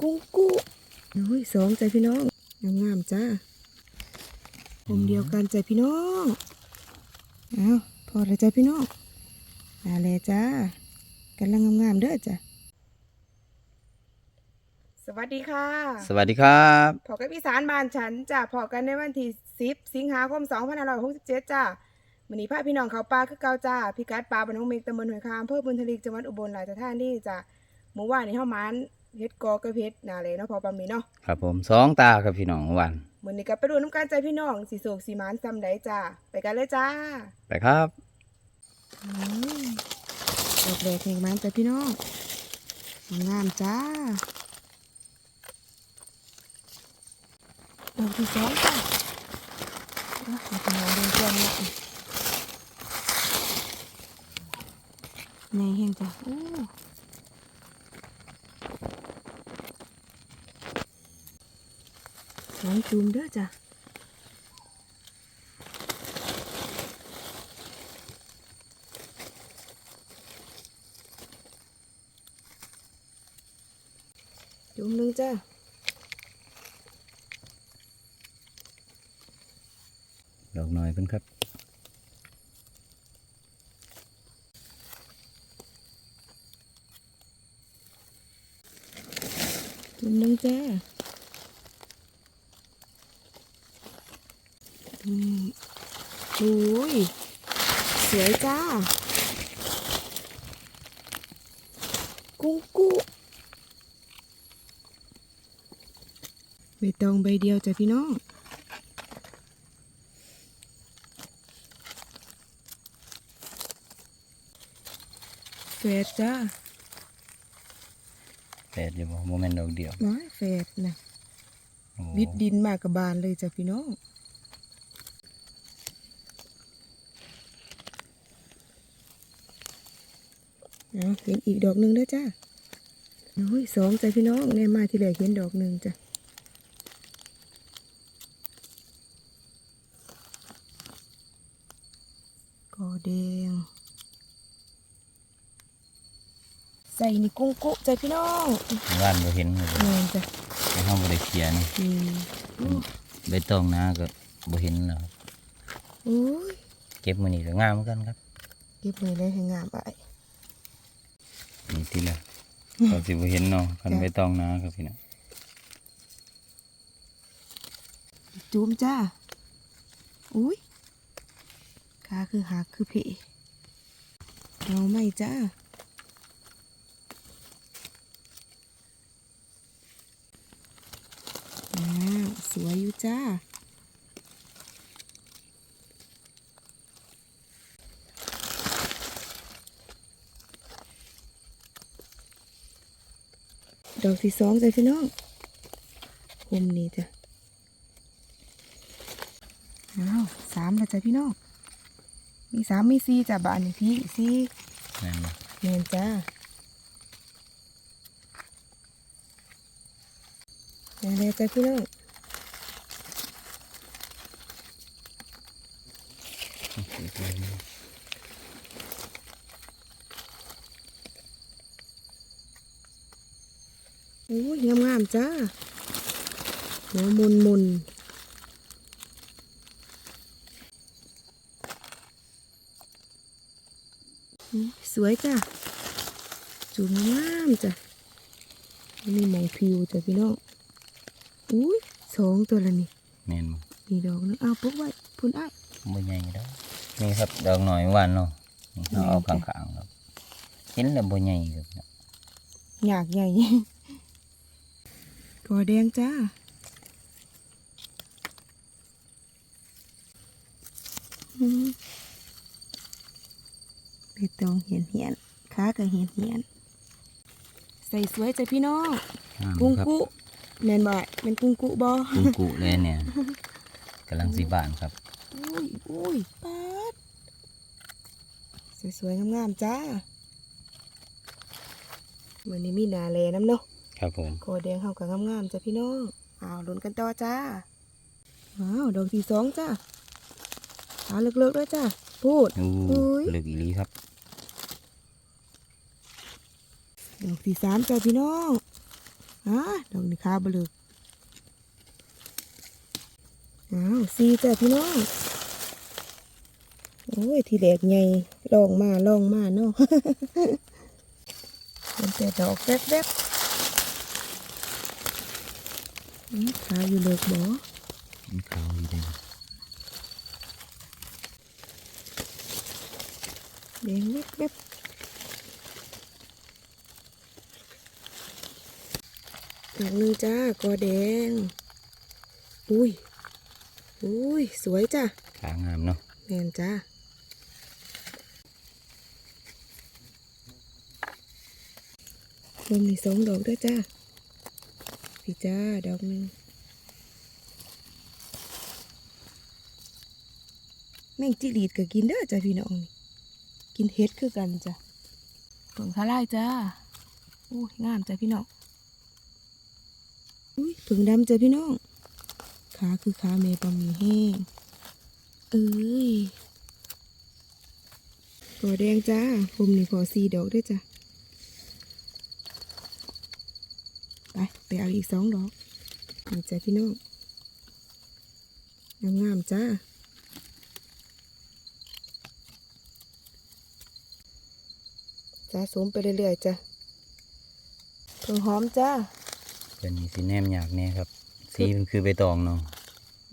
กุ้งกุ้โอ้ยสองใจพี่น้องงามๆจ้าผมเดียวกันใจพี่น้องเอาพอเลยใจพี่น้องมาเลยจ้ากำลังงามๆเด้อจ้ะสวัสดีค่ะ สวัสดีครับพอกับอีสานบ้านฉันจ้ะพอกันในวันที่10สิงหาคม2567จ้ะวันนี้พาพี่น้องเขาปลาคือเก่าจ้าพิกัดปลาบานน้องเมกตำบลหอยคามอำเภอบุญทลีจังหวัดอุบลราชธานีจ้ะเมื่อวานนี้เฮามัน เฮ็ดกอกระเพชรนาเลยเนาะพอปามีเนาะครับผมสองตาครับพี่น้องวันมื้อนี้ก็ไปดูน้ำกันใจพี่น้องสิโศกสิหมานซำใดจ้าไปกันเลยจ้า ไปครับอืมดอกแรกแห่งหมานใจพี่น้องงามจ้าดอกที่สองจ้าอะให้พี่น้องดูเพื่อนเนาะในแห่งจ้ะโอ้ องจุ่มเด้อจ้ะจุ่มหนึงจ้ะดอกหน่อยเพิ่นครับ จุ่มหนึงจ้ะอืม โอ้ยสวยจ้า กุ้งกุ้ใบตองใบเดียวจ้ะพี่น้องเฟดจ้าแปดอยู่บ่โมเมนต์ดอกเดียวน้อยเฟดนะโอ้วิดดินมากกับบานเลยจ้ะพี่น้อง เอาเห็นอีกดอกหนึ่งเด้อจ้าโอ้ยสองจ้ะพี่น้องแน่มาที่เหลือเห็นดอกหนึ่งจ้ะกอแดงใส่นี่กุ้งกุจ้ะพี่น้องวันบ่เห็นเลยเงินจ้ะไปห้องบ่ได้เคลียร์นี่นี่อู้ใบตองนาก็บ่เห็นแล้วครับโอ้ยเก็บมื้อนี้ก็งามเหมือนกันครับ เก็บเลยเลยให้งามไป นี่ทีละก็สิบ่เห็นเนาะคันใบตองนาครับพี่น้องจูมจ้า อุ้ยขาคือหักคือเพเราไม่จ้าอ้าวสวยอยู่จ้า ดอกที่สองจ้ะพี่น้องคมนี้จ้ะอ้าวสามแล้วจ้ะพี่น้อง มีสามมีสี่จ้ะบ้านนี่พี่สี่นั่นบ่เงินจ้าอย่างไรจ้ะพี่น้อง โอ้ยงามๆจ้าหัวมุนมุนๆอืมสวยจ้าจุ่มงามจ้ะนี่หมองผิวจ้ะพี่น้องอุ้ยสองตัวละนี่แม่นบ่นี่ดอกนึงเอาปุ๊บไว้พุ่นอ้ายบ่ใหญ่ดอกนี่ครับดอกหน่อยหวานเนาะนี่เอาเอาข้างๆครับเห็นแล้วบ่ใหญ่ครับอยากใหญ่ กอแดงจ้าอืมใบตองเหียนเหียนขาก็เหียนเหียน ใส่สวยจ้ะพี่น้องงามกุ้งครับกุแมนบ่แมนกุ้งกุบ่กุ้งกุเลยเนี่ยกำลังสิบานครับ อุ้ยอุ้ยปาดสวยๆงามๆจ้าวันนี้มีหนาแลน้ำเนาะ ครับผมโคแดงเข้ากับงามๆจ้ะพี่น้องอ้าวลุ้นกันต่อจ้าว้าวดอกที่สองจ้าหาเลิกๆด้วยจ้าพูดอู้อุ้ยลึกอีหลีครับดอกที่สามจ้าพี่น้องฮะดอกนี้ขาบลึกอ้าวซีจ้ะพี่น้องโอ้ยทีแดกใหญ่ลองมาลองมาเนาะเป็นแต่ดอกแวบๆอื้อ ขาอยู่เลิกบ่มันขาวอยู่เด้แดงแวบแวบดอกหนึ่งจ้ากอแดง อุ้ย อุ้ย สวยจ้ะขางามเนาะแม่นจ้ารวมนี่สองดอกด้วยจ้า พี่จ้าดอกหนึ่งแม่งจิรีดก็กินเด้อจ้าพี่น้องนี่กินเฮ็ดคือกันจ้ะผงคาไล่จ้าอุ้ยงามจ้าพี่น้องอุ้ยผึ่งดำจ้าพี่น้องขาคือขาเมปลาหมีแห้งเอ้ยกอแดงจ้าผมนี่ขอสี่ดอกด้วยจ้ะ ไปไปเอาอีกสองดอกนี่จ้ะพี่น้องงามๆจ้าจ้าสมไปเรื่อยๆจ้ะเพิ่งหอมจ้าเป็นนี่สีแนมอยากแน่ครับ สีมันคือใบตองเนาะ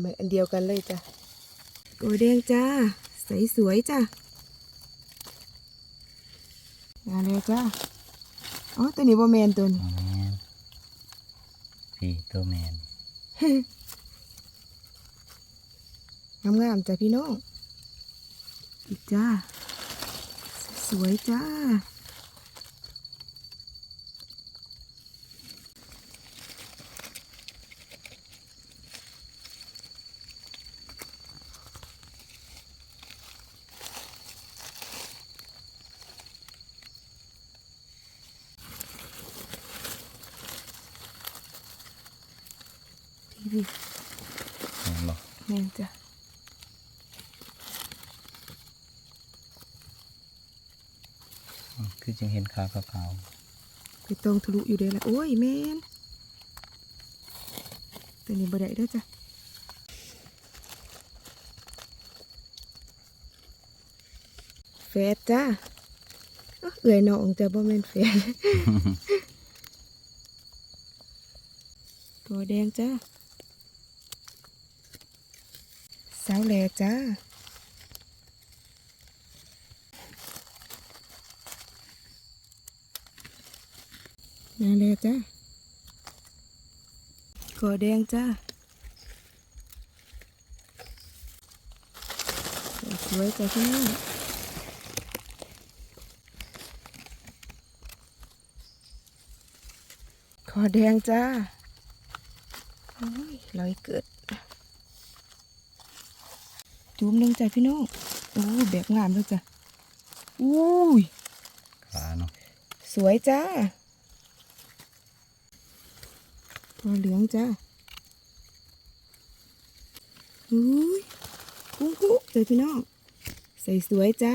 ไม่อันเดียวกันเลยจ้ะกอแดงจ้า ใสสวยจ้ะงานเลยจ้าอ๋อตัวนี้บ่แมนตัวนี้ พี่ตัวแมนงามๆจ้ะพี่น้องอีกจ้า สวยจ้า พี่พี่ แม่นบอก แม่นจ้ะ อ๋อ คือจึงเห็นขาขาวไปตรงทะลุอยู่เด้ละโอ้ยแม่นตัวนี้บ่ได้ด้อจ้ะแฟดจ้าเอื่อยน้องจะบ่แม่นแฟดตัวแดงจ้าสาวแหล่จ้า นาแลจ้ากอแดงจ้าสวยจ้ะพี่น้องขอแดงจ้าโอ้ยลอยเกิด จุ่มหนึ่งจ้ะพี่น้องโอ้ยแบบงามเลยจ้ะอุ้ยๆขาเนาะสวยจ้า พอเหลืองจ้าอุ้ยกุ้งกุ้งเจอพี่น้อง ใส่สวยจ้า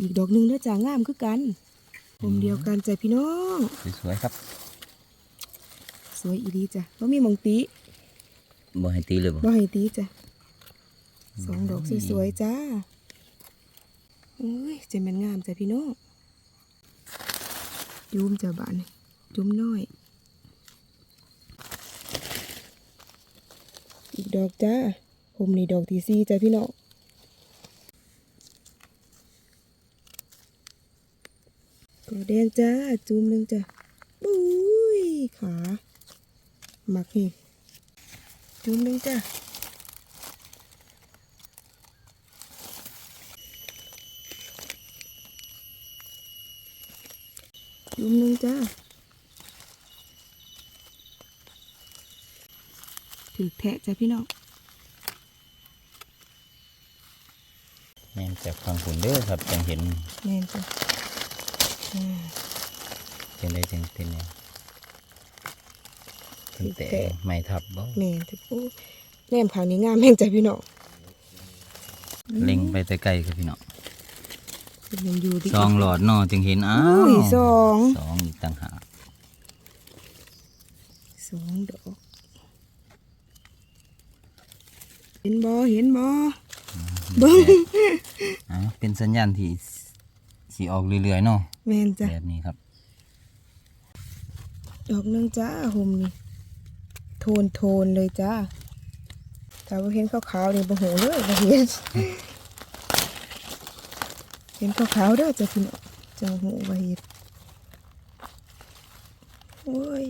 อีกดอกหนึ่งเด้อจ้างามคือกันผมเดียวกันจ้ะพี่น้อง สวยๆครับ สวยอีดีจ้ะบ่มีหมองตีบ่ให้ตีเลยบ่บ่ให้ตีจ้ะสองดอกสวยๆจ้าอุ้ยใจะแมันงามจ้ะพี่น้องจุ่มจ้ะบานนี่จุ่มน้อย อีก ดอกจ้าผมนี่ดอกที่สี่จ้ะพี่น้องกอแดงจ้า จุ่มหนึ่งจ้ะบุ้ยขาหมักนี่จุ่มหนึ่งจ้ะจุ่มหนึ่งจ้า ถือแทะจ้ะพี่น้องแม่นจากฟังผุนเด้อครับจังเห็นแม่นจ้ะอ่าเป็นได้จังเป็นเนี่ยเป็นแต่แต่ไม่ทับบ่แม่นจ้ะโอ้แม่มขางนี้งามแม่งจ้ะพี่น้องเล็งไปแต่ไกลครับพี่เนาะเป็นยังอยู่ดิซองหลอดเนาะจึงเห็นอ้าอุ้วยสองสองอีกต่างหากสองดอก เห็นบอเห็นบอเบิ้งอ่าเป็นสัญญาณที่สีออกเรื่อยๆเนาะแมนจ้ะแบบนี้ครับ ดอกหนึงจ้าห่มนี่โทนโทนเลยจ้าแต่ว่าเห็นขาวๆนี่บ่โหเลยบ่เห็นเห็นขาวๆเด้อจะกินจังหูบ่เห็นโอ้ย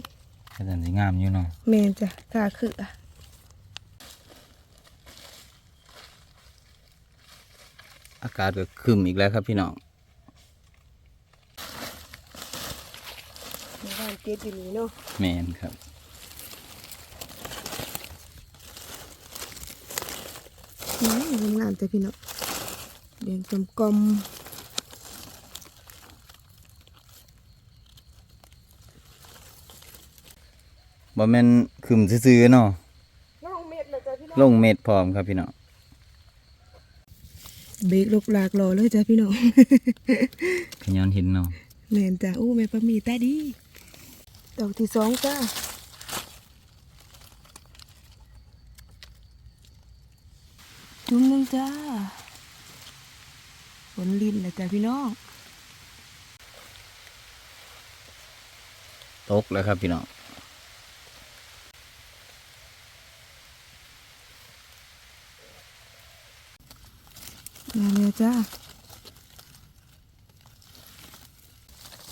ก็จะสีงามอยู่เนาะแมนจ้ะกาคืออะ อากาศก็ครึมอีกแล้วครับพี่น้องในบ้านเกดอยู่นี่เนาะแมนครับอืมงามๆแต่พี่น้องแดงกลมบ่แม่นครึมซื่อๆเนาะๆลงเม็ดเลยจ้ะพี่น้องลงเม็ดพร้อมครับพี่น้อง เบรกลกหลากหล่อเลยจ้ะพี่น้องขย้อนเห็นเนาะแม่นจ้ะอู้แม่ปะมีตาดี ดอกที่สองจ้าจุ่มหนึงจ้าฝนลินเลยจ้ะพี่น้องตกแล้วครับพี่น้อง มาเลยจ้า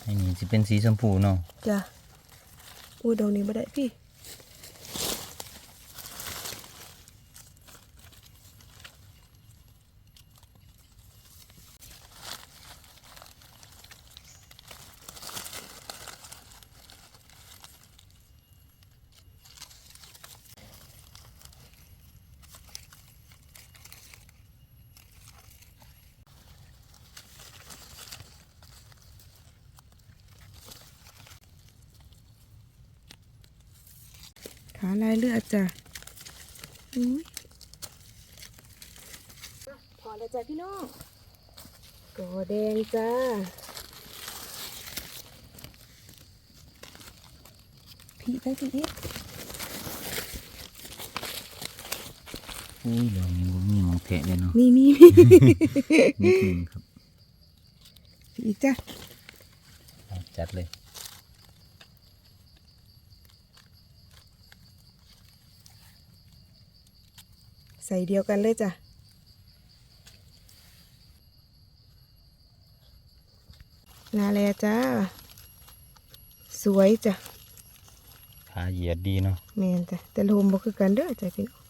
อันนี้จะเป็นสีชมพูเนาะจ้ะอู้ดอกนี้บ่ได้พี่าลายเลือดจ้ะอุ้ยพอแล้วจ้ะพี่น้องกอแดงจ้าพี่ตั้งสิอีกอุ้ยเดี๋ยวนี้บ่มีหมองแทะเลยเนาะมีมีนิดนึงครับพี่อีกจ้ะเอาจัดเลย ส่เดียวกันเลยจ้ะนาแลจ้า สวยจ้ะขาเหยียดดีเนาะแมนจ้ะแต่ลมบ่คือกันเด้อจ้ะพี่น้อง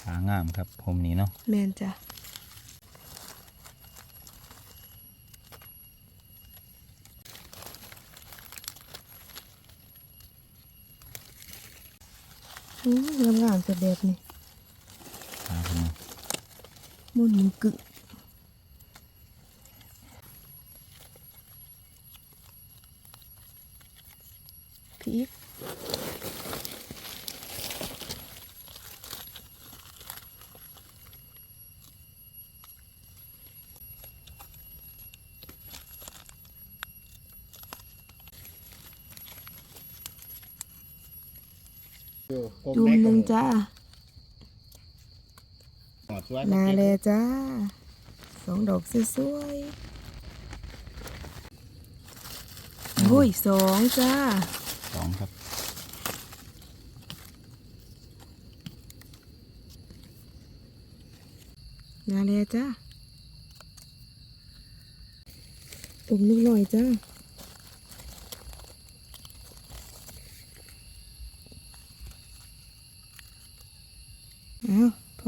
ขางามครับผมนี้เนาะแมนจ้ะ อืมงามๆจะแบบนี้ขาผมเนาะมุนมันกึ่งพีก จุ่มหนึ่งจ้ามาเลยจ้าสองดอกสวยๆโอ้ยสองจ้าสองครับมาเลยจ้าตุ่มนิดหน่อยจ้าเอา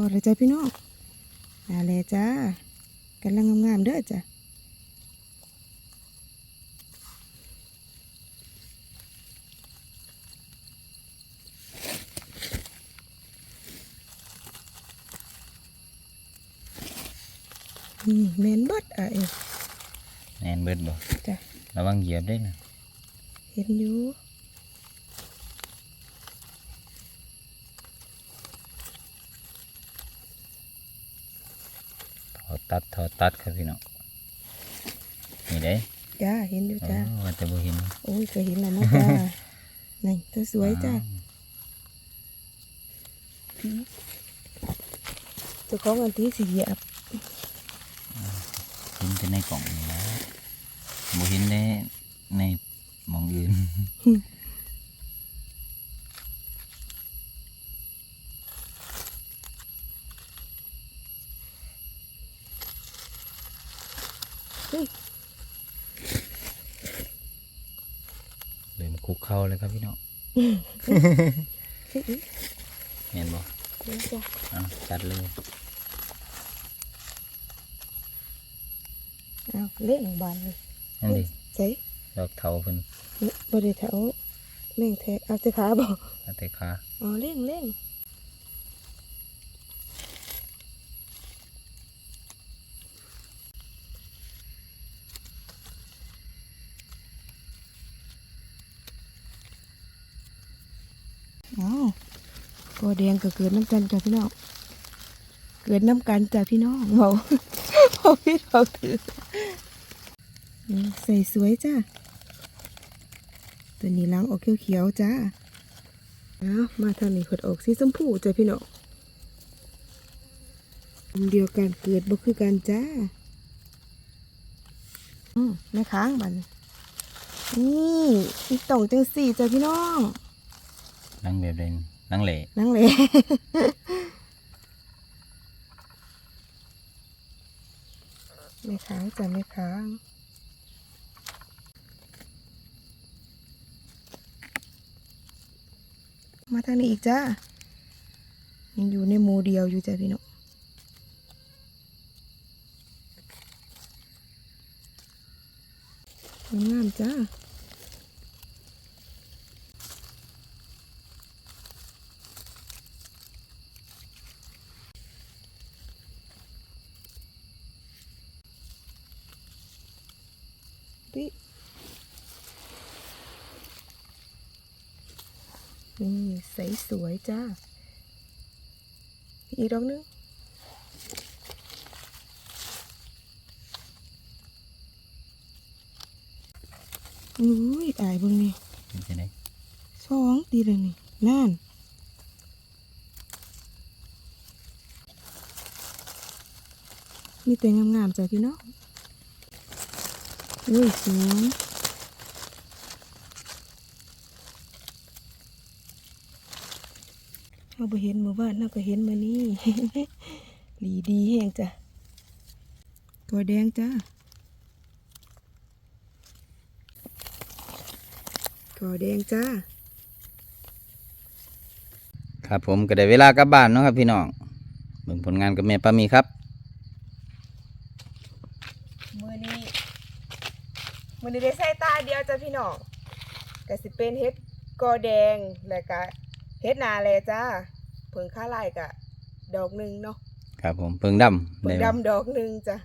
พอเลยจ้าพี่น้องมาเลยจ้ากำลังงามๆเด้อจ้ะนี่แมนเบดอะเอ้ยแนนเบิดบ่จ้ะระวังเหยียบได้นะเห็นอยู่ ตัดถอดตัดครับพี่น้องนี่เด้จ้าเห็นอยู่อ๋อจ้าว่าแต่บ่เห็นโอ้ยก็เห็นแล้วเนาะจ้านี่ตัวสวยจ้าเจ้าของอันที่สีเหยียบเห็นแต่ในกล่องนี่นะบ่เห็นในในหมองอื่น เลยมาคุก เข้าเลยครับพี่น้องเห็นบ่นี่จ้าอะจัดเลยเอาเล่งบานเลยนั่นดิใส่ดอกเถาเพิ่นบริเถาแม่งแทะเอาจะขาบอกเอาแต่ขาอ๋อเล่งเล่งอ๋อ ก็แดงก็เกิดน้ำกันจ้ะพี่น้อง เกิดน้ำกันจ้ะพี่น้องเบาเบาพี่เบาถือใส่สวยจ้ะตัวนี้ล้างออกเขียวๆจ้าเอามาทางนี้เปิดออกสีชมพูจ้ะพี่น้องเดียวกันเกิดบ่คือกันจ้าอืมแม่ค้างบันนี่อีต่องจังสี่จ้ะพี่น้องลังแบบเด่ นลังเหล่นั่งเลยแม่ค้างจ้ะแม่ค้างมาทางนี้อีกจ้ายังอยู่ในหมูเดียวอยู่จ้ะพี่น้องงามจ้า ปินี่ใสสวยจ้า อีกดอกหนึงอุ้ยอายเบิ่งนี่เป็นจังได๋สองตีเลยนี่นั่นมีแต่งามๆจ้ะพี่น้องอุ้ยสวย เราไปเห็นเมื่อวานเราก็เห็นมานี่หลีดีแห้งจ้ะตัวแดงจ้าตัวแดงจ้าครับผมก็ได้เวลากลับบ้านเนาะครับพี่น้องเบิ่งผลงานกับแม่ปามีครับมือนี้มือนี้ได้ใส่ตาเดียวจ้ะพี่น้องก็สิเป็นเฮ็ดกอแดงแล้วก็ เฮ็ดนาแลจ้าเพิ่งค่าไล่กะ ดอกหนึ่งเนาะครับผมเพิ่งดำเพิ่งดำดอกหนึ่งจ้ะ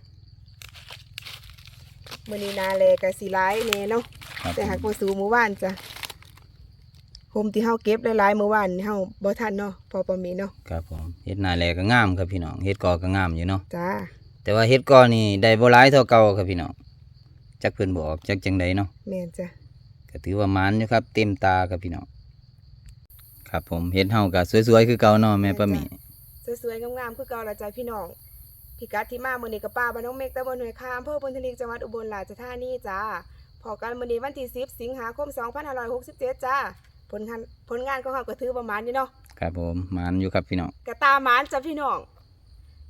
มือนี้นาแลกะสิร้ายแน่เนาะครับแต่หากบ่สูมื้อวานจ้ะโฮมที่เฮาเก็บหลายๆมื้อวานนี่เฮาบ่ทันเนาะพอประมีเนาะครับผมเฮ็ดนาแลก็งามครับพี่น้องเฮ็ดกอก็งามอยู่เนาะจ้าแต่ว่าเฮ็ดกอนี่ได้บ่หลายเท่าเก่าครับพี่น้องจักเพิ่นบอกจักจังใดเนาะแม่นจ้ะก็ถือว่าหมานอยู่ครับ เต็มตาครับพี่น้อง ครับผมเฮ็ดเฮาก็สวยๆคือเก่าเนาะแม่ปามีสวยๆงามๆคือเก่าละจ้ะพี่น้องพิกัดที่มามื้อนี้กับป้าบ้านน้องเมฆตำบลหน่วยคามอำเภอพนทลีจังหวัดอุบลราชธานีจ้าพอกันมื้อนี้วันที่10สิงหาคม2567จ้าผลงานผลงานของเขาก็ถือประมาณนี้เนาะครับผมหมานอยู่ครับพี่น้องกระตาหมานจ้ะพี่น้อง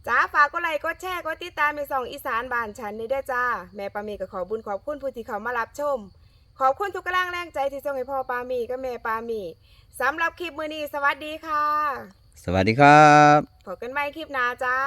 จ้าฝากกดไลค์กดแชร์กดติดตามในสองอีสานบ้านฉันนี่ด้วยจ้า แม่ปามีก็ขอบุญขอบคุณผู้ที่เขามารับชม ขอบคุณทุกกำลังแรงใจที่ส่งให้พ่อปามีกับแม่ปามี สำหรับคลิปมื้อนี้สวัสดีค่ะ สวัสดีครับ พบกันใหม่คลิปหน้าจ้า